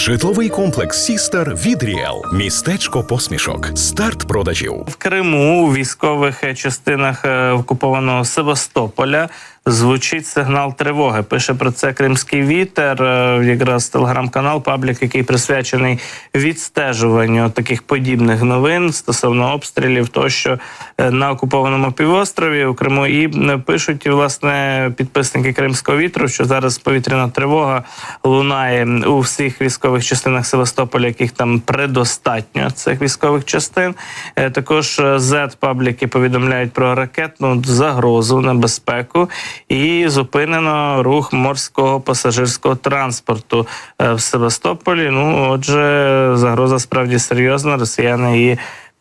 Житловий комплекс Сістер від Ріел. Містечко посмішок. Старт продажів. В Криму у військових частинах е, окупованого Севастополя звучить сигнал тривоги. Пише про це Кримський вітер. е, Якраз телеграм-канал Паблік, який присвячений відстежуванню таких подібних новин стосовно обстрілів, тощо е, на окупованому півострові у Криму. І пишуть власне підписники Кримського вітру, що зараз повітряна тривога лунає у всіх військових частинах Севастополя, яких там предостатньо цих військових частин. Е, Також е, Z пабліки повідомляють про ракетну загрозу, небезпеку і зупинено рух морського пасажирського транспорту е, в Севастополі. Ну, отже, загроза справді серйозна. Росіяни її.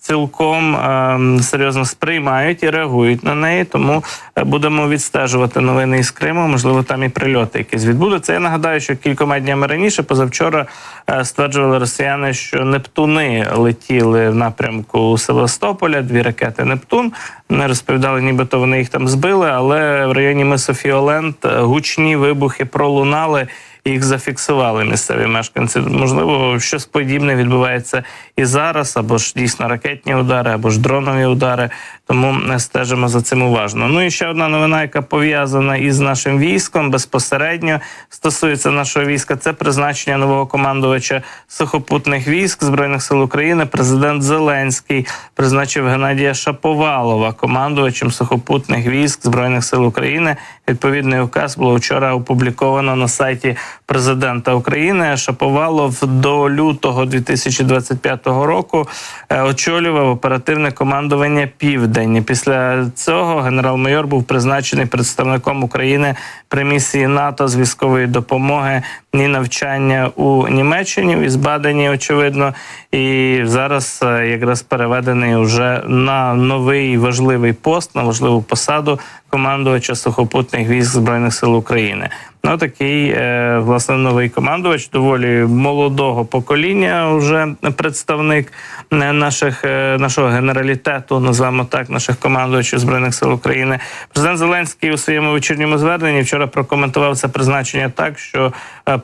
Цілком е, серйозно сприймають і реагують на неї, тому е, будемо відстежувати новини із Криму. Можливо, там і прильоти якісь відбудуться. Я нагадаю, що кількома днями раніше, позавчора, е, стверджували росіяни, що Нептуни летіли в напрямку Севастополя. Дві ракети Нептун. Не розповідали, нібито вони їх там збили, але в районі мису Фіолент е, гучні вибухи пролунали. Їх зафіксували місцеві мешканці. Можливо, щось подібне відбувається і зараз, або ж дійсно ракетні удари, або ж дронові удари. Тому не стежимо за цим уважно. Ну і ще одна новина, яка пов'язана із нашим військом безпосередньо стосується нашого війська. Це призначення нового командувача сухопутних військ збройних сил України. Президент Зеленський призначив Геннадія Шаповалова командувачем сухопутних військ збройних сил України. Відповідний указ було вчора опубліковано на сайті президента України. Шаповалов до лютого 2025 року е, очолював оперативне командування Південь. Після цього генерал-майор був призначений представником України при місії НАТО з військової допомоги і навчання у Німеччині в Ізбадені, очевидно. І зараз е, якраз переведений вже на новий важливий пост, на важливу посаду командувача сухопутних військ збройних сил України. Ну такий е, власне новий командувач, доволі молодого покоління. Вже представник е, наших е, нашого генералітету, називаємо так, наших командувачів збройних сил України. Президент Зеленський у своєму вечірньому зверненні вчора прокоментував це призначення так, що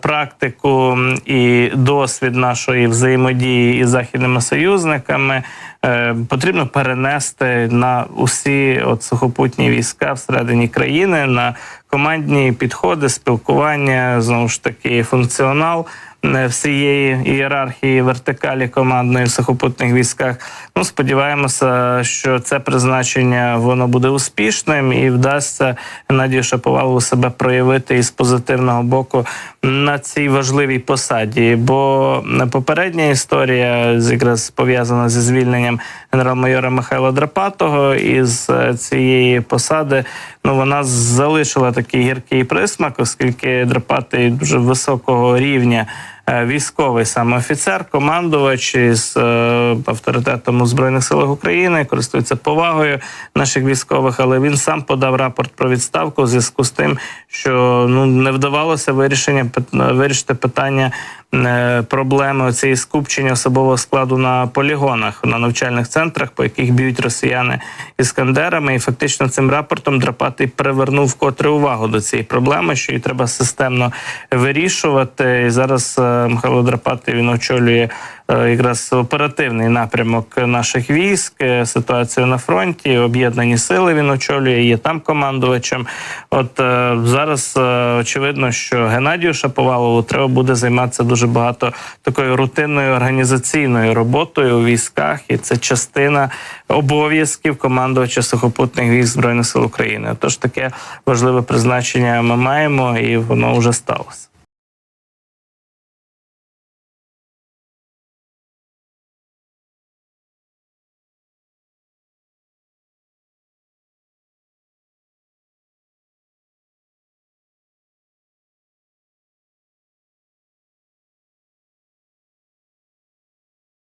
практику і досвід нашої взаємодії із західними союзниками потрібно перенести на усі от сухопутні війська всередині країни на командні підходи, спілкування, знову ж таки, функціонал всієї ієрархії вертикалі командної в сухопутних військах. Ну, сподіваємося, що це призначення воно буде успішним і вдасться Геннадію Шаповалову себе проявити із позитивного боку на цій важливій посаді. Бо попередня історія якраз пов'язана зі звільненням генерал-майора Михайла Драпатого із е, цієї посади. Ну вона залишила такий гіркий присмак, оскільки Драпатий дуже високого рівня. Е, Військовий саме офіцер, командувач із е, авторитетом у збройних силах України, користується повагою наших військових, але він сам подав рапорт про відставку в зв'язку з тим, що ну не вдавалося вирішення вирішити питання проблеми цієї скупчення особового складу на полігонах на навчальних центрах, по яких б'ють росіяни іскандерами. І фактично цим рапортом Драпатий привернув вкотре увагу до цієї проблеми, що її треба системно вирішувати. І зараз е, Михайло Драпатий він очолює е, якраз оперативний напрямок наших військ, е, ситуацію на фронті, об'єднані сили він очолює, є там командувачем. От е, зараз е, очевидно, що Геннадію Шаповалову треба буде займатися дуже багато такою рутинною організаційною роботою у військах, і це частина обов'язків командувача сухопутних військ збройних сил України. Тож таке важливе призначення ми маємо, і воно вже сталося.